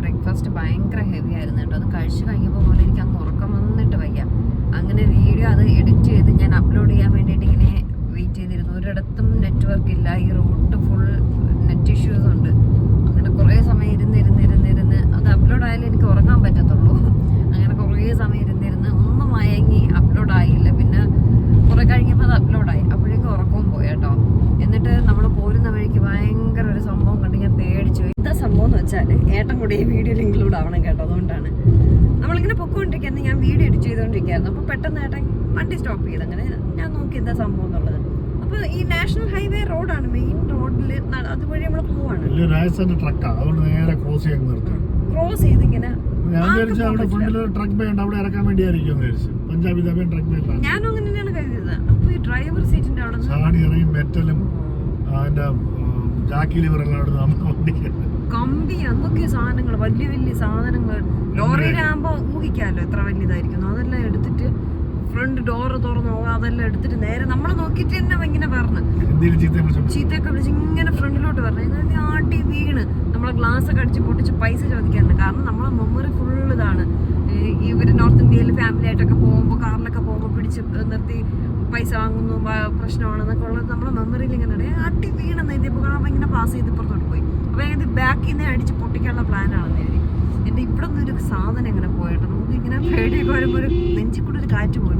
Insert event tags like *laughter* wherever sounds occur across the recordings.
Breakfast ഭയങ്കര heavy ആയിരുന്നു കേട്ടോ. അത് കഴിച്ചു കഴിഞ്ഞപ്പോൾ പോലെ എനിക്ക് അങ്ങ് ഉറക്കം വന്നിട്ട് വയ്യ. അങ്ങനെ വീഡിയോ അത് എഡിറ്റ് ചെയ്ത് ഞാൻ അപ്ലോഡ് ചെയ്യാൻ വേണ്ടിയിട്ട് ഇങ്ങനെ വെയിറ്റ് ചെയ്തിരുന്നു. ഒരിടത്തും നെറ്റ്വർക്ക് ഇല്ല. ഈ റോഡ് ഫുൾ നെറ്റ് ഇഷ്യൂസ് ഉണ്ട്. അങ്ങനെ കുറേ സമയം ഇരുന്ന് ഇരുന്ന് ഇരുന്ന് ഇരുന്ന് അത് അപ്ലോഡ് ആയാലും എനിക്ക് ഉറങ്ങാൻ പറ്റത്തുള്ളൂ. അങ്ങനെ കുറേ സമയം ഇരുന്നിരുന്ന് ഒന്നും മയങ്ങി അപ്ലോഡ് ആയില്ല. പിന്നെ കുറേ കഴിഞ്ഞപ്പോൾ അത് അപ്ലോഡായി അപ്പോഴേക്കും ഉറക്കവും പോയി കേട്ടോ എന്നിട്ട് നമ്മൾ പോരുന്ന വഴിക്ക് ഭയങ്കര ഒരു സംഭവം കണ്ട് ഞാൻ പേടിച്ചു പോയി. എന്താ സംഭവം എന്ന് വെച്ചാൽ ഏട്ടൻ കൂടെ ഈ വീഡിയോയിൽ ഇൻക്ലൂഡ് ആവണം കേട്ടോ അതുകൊണ്ടാണ്. നമ്മളിങ്ങനെ പൊക്കോണ്ടിരിക്കുന്നത് ഞാൻ വീഡിയോ എഡിറ്റ് ചെയ്തുകൊണ്ടിരിക്കുകയായിരുന്നു അപ്പോൾ പെട്ടെന്ന് ഏട്ടൻ വണ്ടി സ്റ്റോപ്പ് ചെയ്ത് അങ്ങനെ ഞാൻ നോക്കി എന്താ സംഭവം എന്നുള്ളത്. അപ്പോൾ ഈ നാഷണൽ ഹൈവേ റോഡാണ് മെയിൻ റോഡിൽ അതുവഴി നമ്മൾ പോവാണ്. ട്രക്കാണ് അതുകൊണ്ട് നേരെ ക്രോസ് ചെയ്യാൻ നിർത്തി ക്രോസ് ചെയ്ത് ഇങ്ങനെ ഞാൻ ആർക്കും വിചാരിച്ചു അവിടെ ഫ്രണ്ടിൽ ട്രക്ക് ബേ ഉണ്ട് അവിടെ ഇറക്കാൻ വേണ്ടിയായിരിക്കും വിചാരിച്ചു. പഞ്ചാബി ദബൻ ട്രക്ക് ബേ ഞാനും അങ്ങനെ തന്നെയാണ് കരുതിയത്. അപ്പോൾ ഈ ഡ്രൈവർ സീറ്റിന്റെ അവിടെ ചാടി ഇറങ്ങി മെറ്റലും അതിന്റെ ജാക്കി ലിവർ എല്ലാം അവിടെ നമ്മൾ കമ്പി എന്തൊക്കെ സാധനങ്ങൾ വലിയ വലിയ സാധനങ്ങൾ. ലോറിയിലാകുമ്പോ ഊഹിക്കാമല്ലോ എത്ര വലിയതായിരിക്കുന്നു അതെല്ലാം എടുത്തിട്ട് ഫ്രണ്ട് ഡോറ് തുറന്നു അതെല്ലാം എടുത്തിട്ട് നേരെ നമ്മളെ നോക്കിയിട്ട് തന്നെ ഇങ്ങനെ പറഞ്ഞു. ചീത്തയൊക്കെ വിളിച്ച്? ഇങ്ങനെ ഫ്രണ്ടിലോട്ട് പറഞ്ഞു. ആട്ടി വീണ്. നമ്മളെ ഗ്ലാസ് ഒക്കെ അടിച്ച് പൊട്ടിച്ച് പൈസ ചോദിക്കാറുണ്ട്. കാരണം നമ്മളെ മെമ്മറി ഫുൾ ഇതാണ്. ഈ ഇവർ നോർത്ത് ഇന്ത്യയിൽ ഫാമിലി ആയിട്ടൊക്കെ പോകുമ്പോൾ കാറിലൊക്കെ പോകുമ്പോൾ പിടിച്ച് നിർത്തി പൈസ വാങ്ങുന്നു പ്രശ്നമാണെന്നൊക്കെ ഉള്ളത് നമ്മളെ മെമ്മറിയിൽ ഇങ്ങനെ അടി വീണെന്ന് എഴുതിയപ്പോൾ കാണാൻ ഇങ്ങനെ പാസ് ചെയ്ത് ഇപ്പുറത്തോട്ട് പോയി. അപ്പോൾ ഇത് ബാക്കിൽ നിന്ന് അടിച്ച് പൊട്ടിക്കാനുള്ള പ്ലാനാണെന്ന് കരുതി എന്റെ ഇവിടെ നിന്നൊരു സാധനം ഇങ്ങനെ പോയിട്ട് നമുക്ക് ഇങ്ങനെ പേടിയൊക്കെ വരുമ്പോൾ ഒരു നെഞ്ചിൽ കൂടെ ഒരു കാറ്റ് പോയി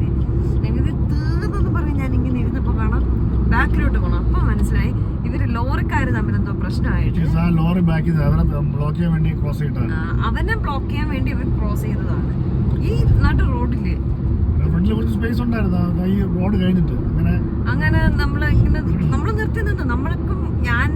ഞങ്ങൾക്ക് തീർന്നെന്ന് പറഞ്ഞ് ഞാൻ ഇങ്ങനെ ഇരുന്നപ്പോൾ കാണാം. ബാക്കിലോട്ട് പോകണം അപ്പം മനസ്സിലായി. ഇവർ ലോറിക്കാർ തമ്മിൽ എന്തോ പ്രശ്നമായിട്ട്. ആ ലോറി ബാക്കിൽ നിന്ന് അവരെ ബ്ലോക്ക് ചെയ്യാൻ വേണ്ടി ക്രോസ് ചെയ്തിട്ടാണ്. ആ, അവനെ ബ്ലോക്ക് ചെയ്യാൻ വേണ്ടി ഇവർ ക്രോസ് ചെയ്തതാണ്. ഈ നാട്ടു റോഡിൽ ഫ്രണ്ടിൽ കുറച്ച് സ്പേസ് ഉണ്ടായിരുന്നു. ഈ റോഡ് കഴിഞ്ഞിട്ട്. അങ്ങനെ അങ്ങനെ നമ്മൾ ഇങ്ങനെ നമ്മൾ നിർത്തി നിന്ന്. നമ്മളിപ്പം ഞാൻ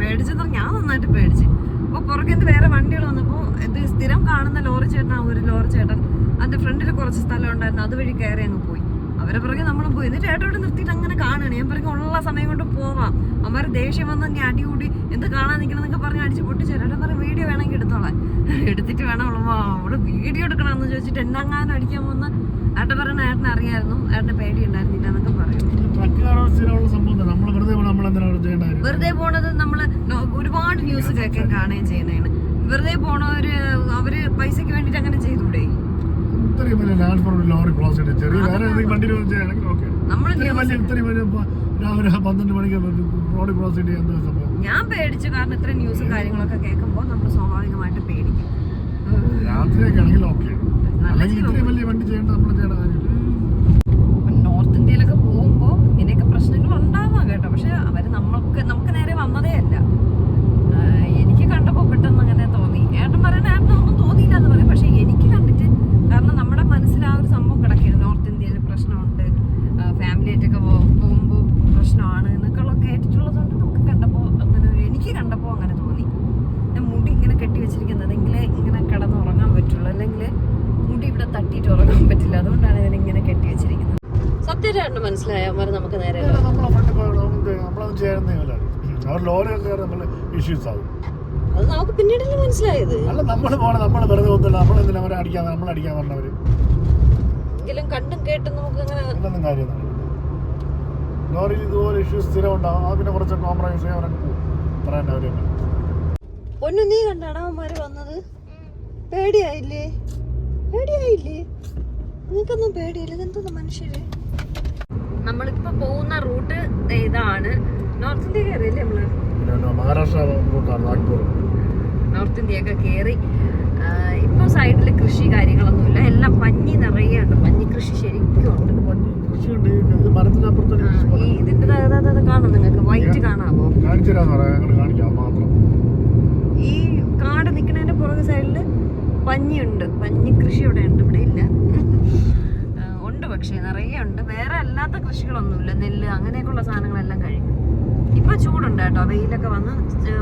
പേടിച്ചെന്ന് ഞാൻ നന്നായിട്ട് പേടിച്ച്. അപ്പോൾ പുറകെ നിന്ന് വേറെ വണ്ടികൾ വന്നപ്പോൾ ഇത് സ്ഥിരം കാണുന്ന ലോറി ചേട്ടനാ ഒരു ലോറി ചേട്ടൻ. അതിന്റെ ഫ്രണ്ടിൽ കുറച്ച് സ്ഥലം ഉണ്ടായിരുന്നു അതുവഴി കയറി അങ്ങ് പോയി. അവരെ പുറകെ നമ്മളും പോയി. എന്നിട്ട് ഏട്ടോട് നിർത്തിയിട്ട് അങ്ങനെ കാണുകയാണ്. ഞാൻ പറഞ്ഞു ഉള്ള സമയം കൊണ്ട് പോവാം. അമ്മമാര് ദേഷ്യം വന്ന് നീ അടികൂടി എന്ത് കാണാൻ നിൽക്കണം എന്നൊക്കെ പറഞ്ഞ് അടിച്ച് പൊട്ടിച്ചു ഏട്ടൻ പറഞ്ഞു വീഡിയോ വേണമെങ്കിൽ എടുത്തോളാം. എടുത്തിട്ട് വേണം അവൾ വീഡിയോ എടുക്കണമെന്ന് ചോദിച്ചിട്ട് എന്നെങ്ങാനും അടിക്കാൻ പോകുന്ന? ഏട്ടൻ പറഞ്ഞ ഏട്ടനെ അറിയായിരുന്നു ഏട്ടന് പേടി ഉണ്ടായിരുന്നില്ല എന്നൊക്കെ പറയും വെറുതെ പോണത് നമ്മൾ ഒരുപാട് ന്യൂസ് കേൾക്കാൻ കാണുകയും ചെയ്യുന്നതാണ്. വെറുതെ പോണവര് അവർ പൈസക്ക് വേണ്ടിട്ട് അങ്ങനെ ചെയ്തൂടെ? ഞാൻ പേടിച്ചു കാരണം ഇത്ര ന്യൂസും കാര്യങ്ങളൊക്കെ കേൾക്കുമ്പോൾ നമ്മൾ സ്വാഭാവികമായിട്ട് പേടിക്കും. രാത്രിയൊക്കെ ആണെങ്കിൽ ഓക്കെ നല്ല അല്ലെങ്കിൽ ഇത്രയും വലിയ വണ്ടി ചെയ്യേണ്ട നമ്മൾ ചെയ്യേണ്ട കാര്യം ഉം. നോർത്ത് ഇന്ത്യയിലൊക്കെ പോകുമ്പോൾ ഇതിനൊക്കെ പ്രശ്നങ്ങൾ ഉണ്ടാവാം കേട്ടോ പക്ഷെ അവർ നമ്മൾക്ക് നമുക്ക് നേരെ വന്നതേ അല്ല ആ, എനിക്ക് കണ്ടപ്പോൾ പെട്ടെന്ന് അങ്ങനെ തോന്നി ഏട്ടൻ പറയണ ഏട്ടൻ ഒന്നും തോന്നിയില്ല എന്ന് പറയും പക്ഷെ എനിക്ക് കണ്ടിട്ട് കാരണം നമ്മുടെ മനസ്സിൽ ആ ഒരു സംഭവം കിടക്കുകയാണ് നോർത്ത് ഇന്ത്യയിൽ പ്രശ്നമുണ്ട് ഫാമിലി ആയിട്ടൊക്കെ പോകുമ്പോൾ പ്രശ്നമാണ് എന്നൊക്കെ ഉള്ള കേട്ടിട്ടുള്ളതുകൊണ്ട് നമുക്ക് കണ്ടപ്പോൾ അങ്ങനെ ഒരു എനിക്ക് കണ്ടപ്പോൾ അങ്ങനെ തോന്നി ഞാൻ മുടി ഇങ്ങനെ കെട്ടി വെച്ചിരിക്കുന്നത് എങ്കിലേ ഇങ്ങനെ കിടന്ന് ഉറങ്ങാൻ പറ്റുള്ളൂ അല്ലെങ്കിൽ മുടി ഇവിടെ തട്ടിയിട്ട് ഉറങ്ങാൻ പറ്റില്ല അതുകൊണ്ടാണ് ഇതിനിങ്ങനെ കെട്ടി വെച്ചിരിക്കുന്നത് അവന്മാർ നമുക്ക് നേരെ അവർ ലോറിയൊക്കെ നമ്മൾ ഇഷ്യൂസ് ആവും. അത് നമുക്ക് പിന്നീടല്ലേ മനസ്സിലായത്. അല്ല നമ്മൾ നമ്മൾ വെറുതെ ഒന്നുമില്ല. നമ്മളെന്തിനാ അവരെ അടിക്കാൻ നമ്മൾ അടിക്കാൻ പറഞ്ഞവര് എങ്കിലും കണ്ടും കേട്ടും നമുക്ക് അങ്ങനെ ലോറിയിൽ ഇതുപോലെ ഇഷ്യൂസ് സ്ഥിരം ഉണ്ടാവും അത് പിന്നെ കുറച്ച് കോംപ്രമൈസ് ചെയ്യാൻ അവരൊക്കെ പോകും പറയണ്ട അവർ തന്നെ. നീ അവന്മാര് വന്നത്? പേടിയായില്ലേ? പേടിയായില്ലേ? നിങ്ങൾക്കൊന്നും പേടിയില്ല ഇതെന്തോന്ന് മനുഷ്യര്? നമ്മളിപ്പോ പോകുന്ന റൂട്ട് ഇതാണ്. നോർത്ത് ഇന്ത്യ കയറിയല്ലേ നമ്മൾ? മഹാരാഷ്ട്ര നോർത്ത് ഇന്ത്യ ഒക്കെ കയറി ഇപ്പൊ സൈഡിൽ കൃഷി കാര്യങ്ങളൊന്നുമില്ല. എല്ലാം പഞ്ഞി നിറയെ ഉണ്ട്. പഞ്ഞി കൃഷി ശരിക്കും ഉണ്ട്. ഇതിന്റെ കാണാം നിങ്ങൾക്ക്. വൈറ്റ് കാണാമോ? ഈ കാട് നിക്കുന്നതിന്റെ പുറകെ സൈഡിൽ പഞ്ഞിയുണ്ട്. പഞ്ഞി കൃഷി ഇവിടെ ഉണ്ട്. ഇവിടെ ഇല്ല. ഉണ്ട് പക്ഷേ നിറയെ ഉണ്ട്. വേറെ അല്ലാത്ത കൃഷികളൊന്നുമില്ല. നെല്ല് അങ്ങനെയൊക്കെയുള്ള സാധനങ്ങളെല്ലാം കഴിഞ്ഞു. ഇപ്പൊ ചൂടുണ്ട് കേട്ടോ. വെയിലൊക്കെ വന്ന്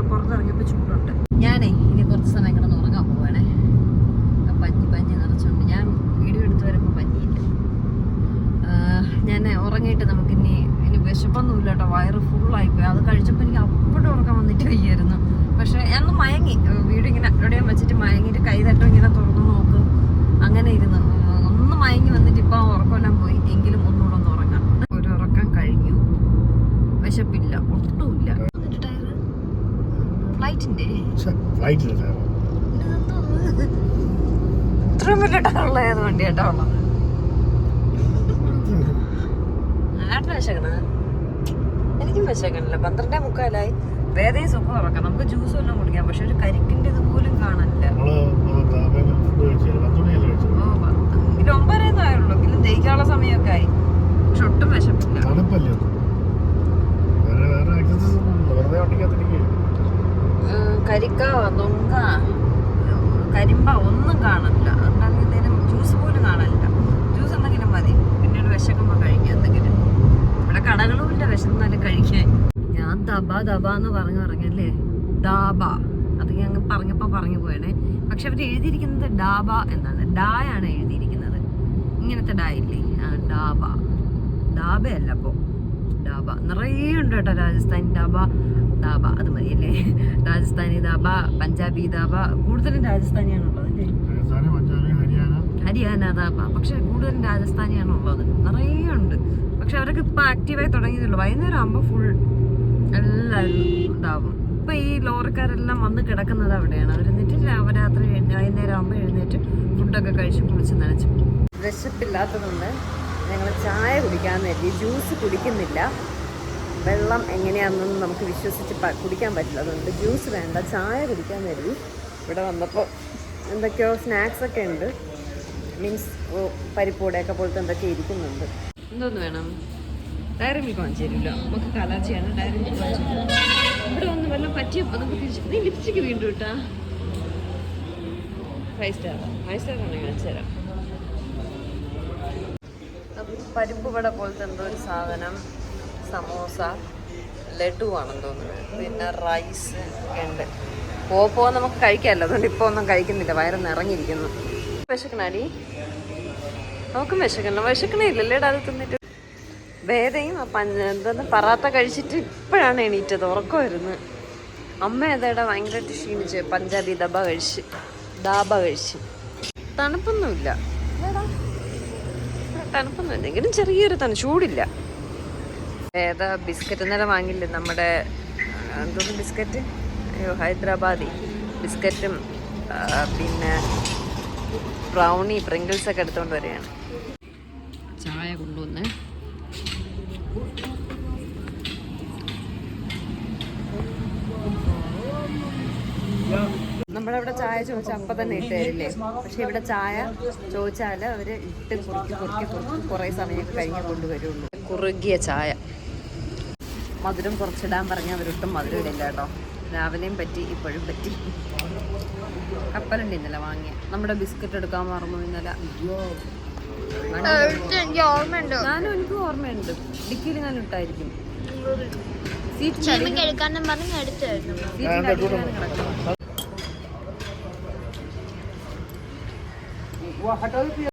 പുറത്തിറങ്ങിയപ്പോ ചൂടുണ്ട്. ഞാനേ ഇനി കുറച്ച് സമയം കിടന്ന് ഉറങ്ങാൻ പോവാണ്. പഞ്ഞി പഞ്ഞി നിറച്ചുണ്ട് ഞാൻ വീഡിയോ എടുത്ത് വരുമ്പോൾ പഞ്ഞിയില്ല. ഞാൻ ഉറങ്ങിയിട്ട് നമുക്ക് ഇനി വിശപ്പൊന്നുമില്ല കേട്ടോ. വയറ് ഫുള്ളായിപ്പോയി അത് കഴിച്ചപ്പോൾ എനിക്ക് അപ്പോഴും ഉറക്കം വന്നിട്ട് വയ്യായിരുന്നു. പക്ഷെ ഞാനൊന്ന് മയങ്ങി. വീഡിയോ ഇങ്ങനെ അപ്ലോഡ് ചെയ്യാൻ വെച്ചിട്ട് മയങ്ങിയിട്ട് കൈ തട്ടും ഇങ്ങനെ തുറന്നു നോക്കും. അങ്ങനെ ഇരുന്നു ഒന്ന് മയങ്ങി വന്നിട്ട് ഇപ്പം ഉറക്കമെല്ലാം പോയി. എങ്കിലും ഒന്നുകൂടെ ഒന്ന് ഉറങ്ങാം. ഒരു ഉറക്കം കഴിഞ്ഞു. വിശപ്പില്ല. ഒട്ടുമില്ല. ഫ്ലൈറ്റിന്റെ? ഫ്ലൈറ്റിൽ ഇതെന്തോ ഇത്രയും വലിയ ടയറുള്ള ഏത് വണ്ടിയാട്ടോ ഉള്ളത്? ആരുടെ വിശക്കണ? എനിക്കും വിശക്കണില്ല. പന്ത്രണ്ടേ മുക്കാലായി. വേദയും സുഖം ഉറക്കാം. നമുക്ക് ജ്യൂസ് ഒന്നും കുടിക്കാം. പക്ഷെ ഒരു കരിക്കിന്റെ ഇത് പോലും കാണാനില്ല നമ്മൾ ഫുഡ് കഴിച്ചില്ല പത്ത് മണിയല്ലേ കഴിച്ചത് ഓ പത്ത് ഇത് ഒമ്പതരയൊന്നും ആയുള്ളൂ എങ്കിലും ദഹിക്കാനുള്ള സമയമൊക്കെ ആയി. പക്ഷെ ഒട്ടും വിശപ്പില്ല. തണുപ്പല്ലേ? അത്? വേറെ വേറെ എക്സസൈസ് ഒന്നും ഇല്ല. വെറുതെ വണ്ടിക്കകത്തിരിക്കുക ഉം, കരിക്ക നൊങ്ക കരിമ്പ ഒന്നും കാണില്ല അതുകൊണ്ടാണെങ്കിൽ എന്തെങ്കിലും ജ്യൂസ് പോലും കാണില്ല ജ്യൂസ് എന്തെങ്കിലും മതി. പിന്നീട് വിശക്കുമ്പോൾ കഴിക്കുക എന്തെങ്കിലും. ഇവിടെ കടകളും ഇല്ല. വിശന്നാലും കഴിക്കാൻ. ഞാൻ ദബ ദബ എന്ന് പറഞ്ഞു പറഞ്ഞല്ലേ ഡാബ അത് ഞാൻ അങ്ങ് പറഞ്ഞപ്പോൾ പറഞ്ഞു പോയണേ. പക്ഷെ അവർ എഴുതിയിരിക്കുന്നത് ഡാബ എന്നാണ്. ഡായാണ് എഴുതിയിരിക്കുന്നത്. ഇങ്ങനത്തെ ഡായില്ലേ ഡാബ. ഡാബയല്ല അപ്പോൾ ഡാബ. നിറയെ ഉണ്ട് കേട്ടോ രാജസ്ഥാനി ഡാബ ഡാബ. അത് മതി അല്ലേ രാജസ്ഥാനി ഡാബ പഞ്ചാബി ഡാബ. കൂടുതലും രാജസ്ഥാനിയാണുള്ളത് അല്ലേ? ഹരിയാന. ഡാബ. പക്ഷെ കൂടുതലും രാജസ്ഥാനിയാണുള്ളത്. നിറയെ ഉണ്ട്. പക്ഷെ അവരൊക്കെ ഇപ്പൊ ആക്റ്റീവായി തുടങ്ങിയതുള്ളൂ വൈകുന്നേരം ആകുമ്പോൾ ഫുൾ എല്ലാവരും ഇതാവും. ഇപ്പൊ ഈ ലോറിക്കാരെല്ലാം വന്ന് കിടക്കുന്നത് അവിടെയാണ്. അവർ എന്നിട്ട് രാത്രി വൈകുന്നേരം ആകുമ്പോൾ എഴുന്നേറ്റ് ഫുഡൊക്കെ കഴിച്ച് കുളിച്ച് നനച്ച് പോകും. വിശപ്പില്ലാത്തതുകൊണ്ട് ഞങ്ങൾ ചായ കുടിക്കാൻ കരുതി ജ്യൂസ് കുടിക്കുന്നില്ല. വെള്ളം എങ്ങനെയാണെന്നൊന്നും നമുക്ക് വിശ്വസിച്ച് കുടിക്കാൻ പറ്റില്ല. അതുകൊണ്ട് ജ്യൂസ് വേണ്ട ചായ കുടിക്കാൻ കരുതി ഇവിടെ വന്നപ്പോൾ എന്തൊക്കെയോ സ്നാക്സ് ഒക്കെ ഉണ്ട്. മീൻസ് പരിപ്പൂടയൊക്കെ പോലത്തെ എന്തൊക്കെ ഇരിക്കുന്നുണ്ട്. എന്തോന്ന് വേണം? ഡയറി മിൽക്ക് വാങ്ങിച്ചു തരില്ല നമുക്ക് കലാച്ചിയാണ് ഡയറി മിൽക്ക് വാങ്ങിച്ചു. ഇവിടെ വന്ന് വല്ലതും പറ്റിയപ്പോൾ നമുക്ക് തിരിച്ചു നീ ലിപ്സ്റ്റിക്ക് വീണ്ടും ഇട്ടാ. ഫൈവ് സ്റ്റാർ ഫൈവ് സ്റ്റാർ ആണെങ്കിൽ കാണിച്ചു തരാം. പരിപ്പ് വട പോലത്തെ എന്തോ ഒരു സാധനം സമോസ ലഡു ആണെന്ന് തോന്നുന്നത് പിന്നെ റൈസ് ഉണ്ട്. പോപ്പോ നമുക്ക് കഴിക്കാമല്ലോ. അതുകൊണ്ട് ഇപ്പോൾ ഒന്നും കഴിക്കുന്നില്ല. വയറ് നിറഞ്ഞിരിക്കുന്നു. വിശക്കണാടി. നമുക്കും വിശക്കണം. വിശക്കണേ ഇല്ലല്ലേടാ അത് തിന്നിട്ട്? വേദയും പഞ്ഞ എന്താ പറാത്ത കഴിച്ചിട്ട് ഇപ്പോഴാണ് എണീറ്റത്. ഉറക്കം വരുന്നത് അമ്മ ഏതാടാ ഭയങ്കരമായിട്ട് ക്ഷീണിച്ച്. പഞ്ചാബി ദബ കഴിച്ച്. ദാബ കഴിച്ച്. തണുപ്പൊന്നുമില്ല. ഇല്ലടാ. തണുപ്പൊന്നുമില്ല എങ്കിലും ചെറിയൊരു തണു ചൂടില്ല. ഏതാ ബിസ്ക്കറ്റ് ഇന്നലെ വാങ്ങില്ലേ നമ്മുടെ എന്തോന്ന് ബിസ്ക്കറ്റ്? അയ്യോ ഹൈദരാബാദി. ബിസ്ക്കറ്റും പിന്നെ ബ്രൗണി പ്രിങ്കിൾസൊക്കെ എടുത്തുകൊണ്ട് വരികയാണ്. ചായ കൊണ്ടുവന്ന് നമ്മളവിടെ ചായ ചോദിച്ചാൽ അപ്പം തന്നെ ഇട്ട് തരില്ലേ പക്ഷെ ഇവിടെ ചായ ചോദിച്ചാൽ അവർ ഇട്ട് കുറുക്കി കുറുക്കി കുറുക്കി കുറേ സമയം കഴിഞ്ഞ് കൊണ്ടുവരുള്ളൂ. കുറുകിയ ചായ. മധുരം കുറച്ചിടാൻ പറഞ്ഞാൽ അവരൊട്ടും മധുരം ഇടില്ല കേട്ടോ. രാവിലെയും പറ്റി ഇപ്പോഴും പറ്റി. കപ്പലുണ്ട് ഇന്നലെ വാങ്ങിയ? നമ്മുടെ ബിസ്ക്കറ്റ് എടുക്കാൻ മറന്നു ഇന്നലെ. ഞാനും എനിക്ക് ഓർമ്മയുണ്ട്. ഡിക്കിയിൽ ഞാൻ ഇട്ടായിരിക്കും. സീറ്റ് പറഞ്ഞു പറഞ്ഞ് എടുത്തായിരുന്നു സീറ്റിന്റെ അടിയിലാണ് കിടക്കുന്നത്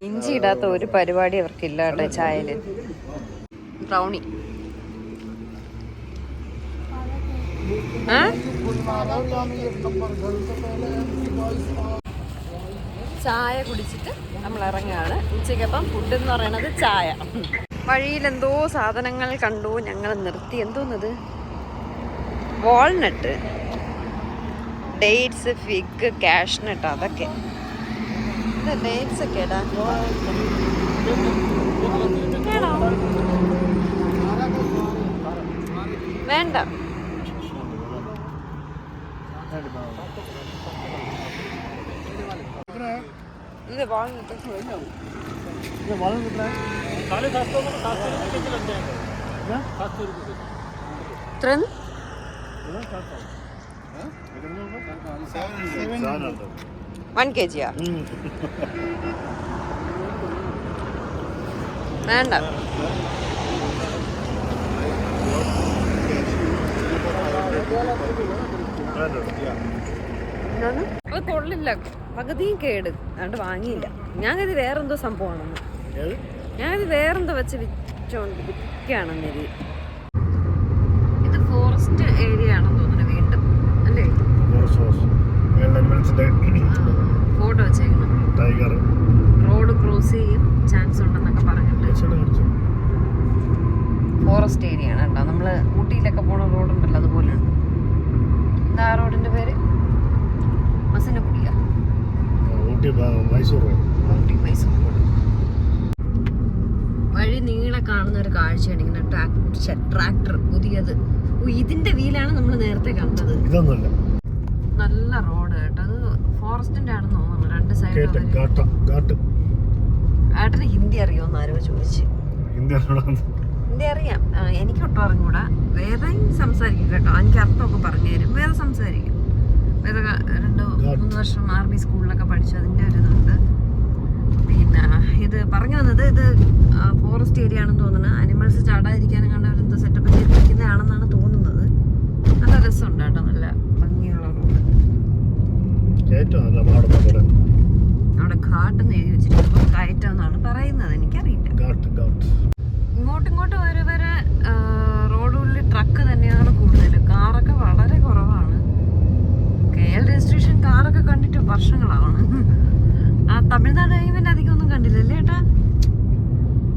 ഇഞ്ചി ഇടാത്ത ഒരു പരിപാടി അവർക്കില്ല കേട്ടോ ചായയിൽ ബ്രൗണി? ചായ കുടിച്ചിട്ട് നമ്മൾ ഇറങ്ങുകയാണ്. ഉച്ചയ്ക്കപ്പം ഫുഡ് എന്ന് പറയണത് ചായ. വഴിയിൽ എന്തോ സാധനങ്ങൾ കണ്ടു ഞങ്ങൾ നിർത്തി. എന്തോന്നത്? Walnut dates fig cashew nut അതൊക്കെ. ഡേറ്റ്സ് ഒക്കെ ഇടാ വേണോ? വേണ്ട. ഇത് വാൾനട്ട് ഇത്രയും? വൺ കെ ജിയാ വേണ്ട അത് കൊള്ളില്ല. പകുതിയും കേട്. അതുകൊണ്ട് വാങ്ങിയില്ല. ഞാൻ ഞാനത് വേറെന്തോ സംഭവമാണെന്ന്. ഞാനത് വേറെന്തോ വെച്ച് വിറ്റോണ്ട് വിൽക്കുകയാണെന്ന് ഇത് ഇത് ഫോറസ്റ്റ് ഏരിയ ആണെന്ന് തോന്നുന്നു വീണ്ടും അല്ലേ ഫോട്ടോ വെച്ചേക്കുന്നു ടൈഗർ റോഡ് ക്രോസ് ചെയ്യും ചാൻസ് ഉണ്ടെന്നൊക്കെ പറഞ്ഞിട്ട് ഫോറസ്റ്റ് ഏരിയ ആണ് കേട്ടോ നമ്മൾ ഊട്ടിയിലൊക്കെ പോണ റോഡുണ്ടല്ലോ അതുപോലെ ഉണ്ട് എന്താ ആ റോഡിന്റെ പേര് മസനക്കുടിയ ആ, മൈസൂർ റോഡ് ഊട്ടി മൈസൂർ വഴി നീളെ കാണുന്ന ഒരു കാഴ്ചയാണ് ഇങ്ങനെ ട്രാക്ടർ ട്രാക്ടർ പുതിയത്. ഇതിന്റെ വീലാണ് നമ്മൾ നേരത്തെ കണ്ടത്. ഇതൊന്നുമല്ല. നല്ല റോഡ് കേട്ടോ. അത് ഫോറസ്റ്റിന്റെ ആണെന്ന് തോന്നുന്നു. രണ്ട് ഏട്ടന് ഹിന്ദി അറിയോന്ന് ആരോ ചോദിച്ചു. ഹിന്ദി അറിയാം. എനിക്ക് ഒട്ടും അറിഞ്ഞൂടാ. വേറെ സംസാരിക്കും കേട്ടോ. എനിക്ക് അർത്ഥമൊക്കെ പറഞ്ഞു തരും. വേറെ സംസാരിക്കും. വേറെ രണ്ട് മൂന്ന് വർഷം ആർമി സ്കൂളിലൊക്കെ പഠിച്ചു അതിന്റെ ഒരു ഇതുണ്ട്. പിന്നെ ഇത് പറഞ്ഞു വന്നത് ഇത് ഫോറസ്റ്റ് ഏരിയ ആണെന്ന് തോന്നുന്നു. അനിമൽസ് ചാടാതിരിക്കാനും കണ്ട അവരെന്തോ സെറ്റപ്പ് ചെയ്തിരിക്കുന്നതാണെന്നാണ് തോന്നുന്നത്. നല്ല രസമുണ്ട് കേട്ടോ നല്ല ഭംഗിയുള്ള റോഡ് അവിടെ ഘാട്ടെന്ന് എഴുതി വെച്ചിട്ടുണ്ട്. കയറ്റാന്നാണ് കയറ്റം എന്നാണ് പറയുന്നത്. എനിക്കറിയില്ല. ഇങ്ങോട്ടും ഇങ്ങോട്ടും വരെ വരെ റോഡുകളിൽ ട്രക്ക് തന്നെയാണ് കൂടുതൽ കാറൊക്കെ വളരെ കുറവാണ്. കെ എൽ രജിസ്ട്രേഷൻ കാറൊക്കെ കണ്ടിട്ട് വർഷങ്ങളാണ്. ആ തമിഴ്നാട് ഹൈവേന്റെ അധികം ഒന്നും കണ്ടില്ലല്ലേ ഏട്ടാ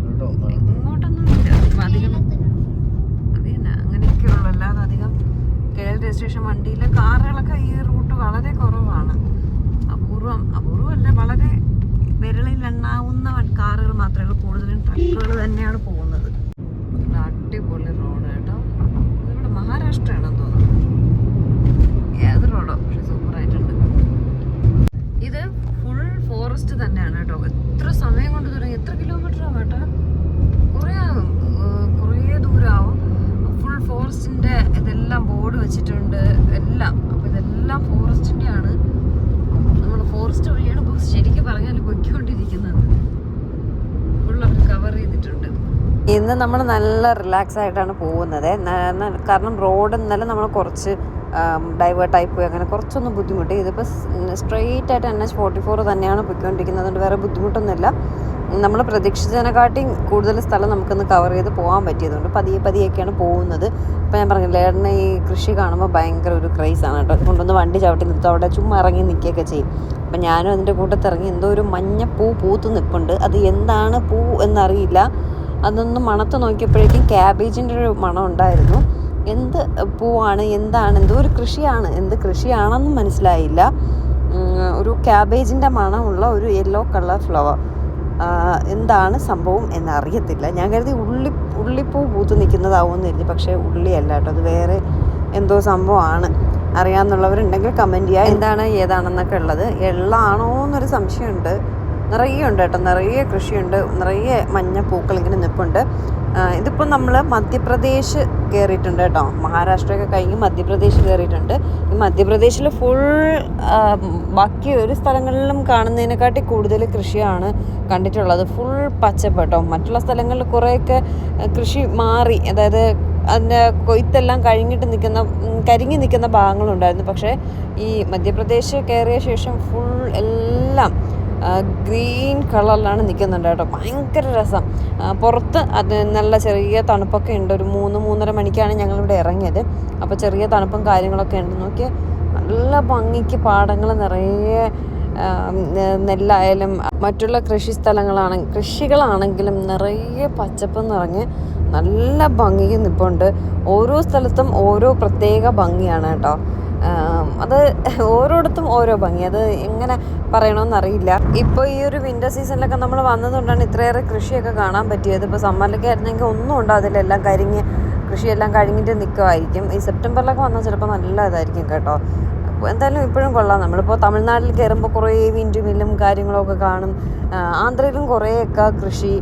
കേട്ടോ ഒന്നാണ്. ഇങ്ങോട്ടൊന്നും ഇല്ല ഇപ്പൊ അധികം അത് തന്നെ അങ്ങനെയൊക്കെയുള്ളൂ അല്ലാതെ അധികം കെ വണ്ടിയിൽ കാറുകളൊക്കെ ഈ റൂട്ട് വളരെ കുറവാണ്. അപൂർവം അപൂർവമല്ല വളരെ വിരളിൽ എണ്ണാവുന്ന കാറുകൾ മാത്രമേ ഉള്ളൂ. കൂടുതലും ട്രക്കുകൾ തന്നെയാണ് പോകുന്നത്. അടിപൊളി റോഡ് കേട്ടോ. ഇവിടെ മഹാരാഷ്ട്രയാണെന്ന് തോന്നുന്നു. ഏത് റോഡോ? പക്ഷെ സൂപ്പറായിട്ടുണ്ട്. ഇത് ഫുൾ ഫോറസ്റ്റ് തന്നെയാണ് കേട്ടോ. എത്ര സമയം കൊണ്ട് തുടങ്ങി? എത്ര കിലോമീറ്ററാണ് കേട്ടോ കുറേ ആവും ഏർ കുറേ ദൂരമാവും ഫുൾ ഫോറസ്റ്റിന്റെ ഇതെല്ലാം ബോർഡ് വെച്ചിട്ടുണ്ട്. എല്ലാം. അപ്പോൾ ഇതെല്ലാം ഫോറസ്റ്റിന്റെ ആണ് നമ്മൾ ഫോറസ്റ്റ് വഴിയാണ് ഇപ്പോൾ ശരിക്കും പറഞ്ഞാൽ പൊയ്ക്കൊണ്ടിരിക്കുന്നത്. ഫുൾ അവർ കവർ ചെയ്തിട്ടുണ്ട്. ഇന്ന് നമ്മൾ നല്ല റിലാക്സ് ആയിട്ടാണ് പോകുന്നത്. കാരണം റോഡ് ഇന്നലെ നമ്മൾ കുറച്ച് ഡൈവേർട്ടായി പോയി. അങ്ങനെ കുറച്ചൊന്ന് ബുദ്ധിമുട്ടി. ഇതിപ്പോൾ സ്ട്രെയിറ്റ് ആയിട്ട് എൻ എച്ച് ഫോർട്ടി ഫോർ തന്നെയാണ് പോയിക്കൊണ്ടിരിക്കുന്നത്. അതുകൊണ്ട് വേറെ ബുദ്ധിമുട്ടൊന്നുമില്ല. നമ്മൾ പ്രതീക്ഷിച്ചതിനെക്കാട്ടി കൂടുതൽ സ്ഥലം നമുക്കൊന്ന് കവർ ചെയ്ത് പോകാൻ പറ്റിയതുകൊണ്ട് പതിയെ പതിയൊക്കെയാണ് പോകുന്നത്. അപ്പോൾ ഞാൻ പറഞ്ഞു ഏട്ടന് ഈ കൃഷി കാണുമ്പോൾ ഭയങ്കര ഒരു ക്രൈസാണ് കേട്ടോ. കൊണ്ടൊന്ന് വണ്ടി ചവിട്ടി നിർത്തും അവിടെ ചുമ്മാ ഇറങ്ങി നിൽക്കുകയൊക്കെ ചെയ്യും. അപ്പം ഞാനും അതിന്റെ കൂട്ടത്തിൽ ഇറങ്ങി എന്തോ ഒരു മഞ്ഞ പൂ പൂത്ത് നിൽപ്പുണ്ട്. അത് എന്താണ് പൂ എന്നറിയില്ല. അതൊന്ന് മണത്ത് നോക്കിയപ്പോഴേക്കും ക്യാബേജിന്റെ ഒരു മണം ഉണ്ടായിരുന്നു. എന്ത് പൂവാണ് എന്താണ് എന്തോ ഒരു കൃഷിയാണ് എന്ത് കൃഷിയാണെന്നും മനസ്സിലായില്ല. ഒരു ക്യാബേജിന്റെ മണമുള്ള ഒരു യെല്ലോ കളർ ഫ്ലവർ എന്താണ് സംഭവം എന്നറിയത്തില്ല. ഞാൻ കരുതി ഉള്ളി ഉള്ളിപ്പൂ പൂത്ത് നിൽക്കുന്നതാവുമെന്ന് കരുതി. പക്ഷേ ഉള്ളിയല്ല കേട്ടോ. അത് വേറെ എന്തോ സംഭവമാണ്. അറിയാമെന്നുള്ളവരുണ്ടെങ്കിൽ കമന്റ് ചെയ്യുക. എന്താണ് ഏതാണെന്നൊക്കെ ഉള്ളത്. എള്ളാണോ എന്നൊരു സംശയമുണ്ട്. നിറയെ ഉണ്ട് കേട്ടോ. നിറയെ കൃഷിയുണ്ട്. നിറയെ മഞ്ഞ പൂക്കൾ ഇങ്ങനെ നിൽപ്പുണ്ട്. ഇതിപ്പോൾ നമ്മൾ മധ്യപ്രദേശ് കയറിയിട്ടുണ്ട് കേട്ടോ. മഹാരാഷ്ട്രയൊക്കെ കഴിഞ്ഞ് മധ്യപ്രദേശ് കയറിയിട്ടുണ്ട് ഈ മധ്യപ്രദേശിൽ ഫുൾ ബാക്കി ഒരു സ്ഥലങ്ങളിലും കാണുന്നതിനെക്കാട്ടി കൂടുതൽ കൃഷിയാണ് കണ്ടിട്ടുള്ളത്. ഫുൾ പച്ചപ്പ് കേട്ടോ. മറ്റുള്ള സ്ഥലങ്ങളിൽ കുറേയൊക്കെ കൃഷി മാറി. അതായത് അതിന്റെ കൊയ്ത്തെല്ലാം കഴിഞ്ഞിട്ട് നിൽക്കുന്ന കരിങ്ങി നിൽക്കുന്ന ഭാഗങ്ങളുണ്ടായിരുന്നു. പക്ഷേ ഈ മധ്യപ്രദേശ് കയറിയ ശേഷം ഫുൾ എല്ലാം ഗ്രീൻ കളറിലാണ് നിൽക്കുന്നുണ്ട് കേട്ടോ. ഭയങ്കര രസം. പുറത്ത് അത് നല്ല ചെറിയ തണുപ്പൊക്കെ ഉണ്ട്. ഒരു മൂന്ന് മൂന്നര മണിക്കാണ് ഞങ്ങളിവിടെ ഇറങ്ങിയത്. അപ്പോൾ ചെറിയ തണുപ്പും കാര്യങ്ങളൊക്കെ ഉണ്ട്. നോക്കിയാൽ നല്ല ഭംഗിക്ക് പാടങ്ങൾ നിറയെ നെല്ലായാലും മറ്റുള്ള കൃഷി സ്ഥലങ്ങളാണ് കൃഷികളാണെങ്കിലും നിറയെ പച്ചപ്പ് നിറഞ്ഞ് നല്ല ഭംഗിക്ക് നിൽപ്പുണ്ട് ഓരോ സ്ഥലത്തും ഓരോ പ്രത്യേക ഭംഗിയാണ് കേട്ടോ. അത് ഓരോടത്തും ഓരോ ഭംഗി. അത് എങ്ങനെ പറയണമെന്നറിയില്ല ഇപ്പോൾ ഈ ഒരു വിന്റർ സീസണിലൊക്കെ നമ്മൾ വന്നതുകൊണ്ടാണ് ഇത്രയേറെ കൃഷിയൊക്കെ കാണാൻ പറ്റിയത്. ഇപ്പോൾ സമ്മറിലൊക്കെ ആയിരുന്നെങ്കിൽ ഒന്നും ഉണ്ടാകത്തില്ല എല്ലാം കരിഞ്ഞ് കൃഷിയെല്ലാം കഴിഞ്ഞിട്ട് നിൽക്കുമായിരിക്കും ഈ സെപ്റ്റംബറിലൊക്കെ വന്നാൽ ചിലപ്പോൾ നല്ല ഇതായിരിക്കും കേട്ടോ. എന്തായാലും ഇപ്പോഴും കൊള്ളാം. നമ്മളിപ്പോൾ തമിഴ്നാട്ടിൽ കയറുമ്പോൾ കുറേ വിൻഡ് മില്ലും കാര്യങ്ങളൊക്കെ കാണും. ആന്ധ്രയിലും കുറേയൊക്കെ കൃഷി.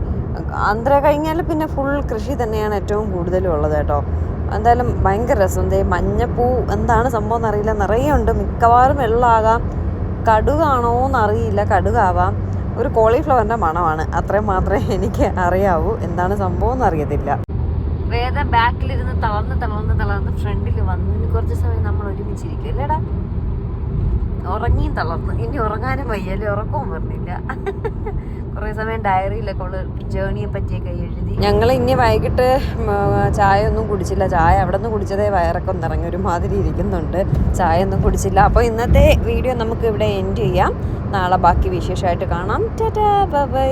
ആന്ധ്ര കഴിഞ്ഞാൽ പിന്നെ ഫുൾ കൃഷി തന്നെയാണ് ഏറ്റവും കൂടുതലും ഉള്ളത് കേട്ടോ. എന്തായാലും ഭയങ്കര രസം. എന്തേ മഞ്ഞപ്പൂ എന്താണ് സംഭവം എന്നറിയില്ല. നിറയെ ഉണ്ട്. മിക്കവാറും വെള്ളമാകാം. കടുകാണോ എന്നറിയില്ല കടുകാവാം. ഒരു കോളിഫ്ലവറിന്റെ മണമാണ്. അത്രയും മാത്രമേ എനിക്ക് അറിയാവൂ. എന്താണ് സംഭവം എന്ന് എന്നറിയത്തില്ല വേദ ബാക്കിലിരുന്ന് തളർന്ന് തളർന്ന് തളർന്ന് ഫ്രണ്ടിൽ വന്നു കുറച്ച് സമയം നമ്മൾ ഒരുമിച്ചിരിക്കും അല്ലേടാ? ഉറങ്ങിയും തളർന്നു. ഇനി ഉറങ്ങാനും വയ്യല്ലേ ഉറക്കവും പറഞ്ഞില്ല *laughs* കുറേ സമയം ഡയറിയിലൊക്കെ ഉള്ള ജേണിയെ പറ്റിയൊക്കെ എഴുതി. ഞങ്ങൾ ഇനി വൈകിട്ട് ചായ ഒന്നും കുടിച്ചില്ല. ചായ അവിടെ നിന്ന് കുടിച്ചതേ വയറൊക്കെ ഒന്ന് ഇറങ്ങി ഒരുമാതിരി ഇരിക്കുന്നുണ്ട്. ചായ ഒന്നും കുടിച്ചില്ല. അപ്പോൾ ഇന്നത്തെ വീഡിയോ നമുക്ക് ഇവിടെ എൻഡ് ചെയ്യാം. നാളെ ബാക്കി വിശേഷമായിട്ട് കാണാം. Tata bye.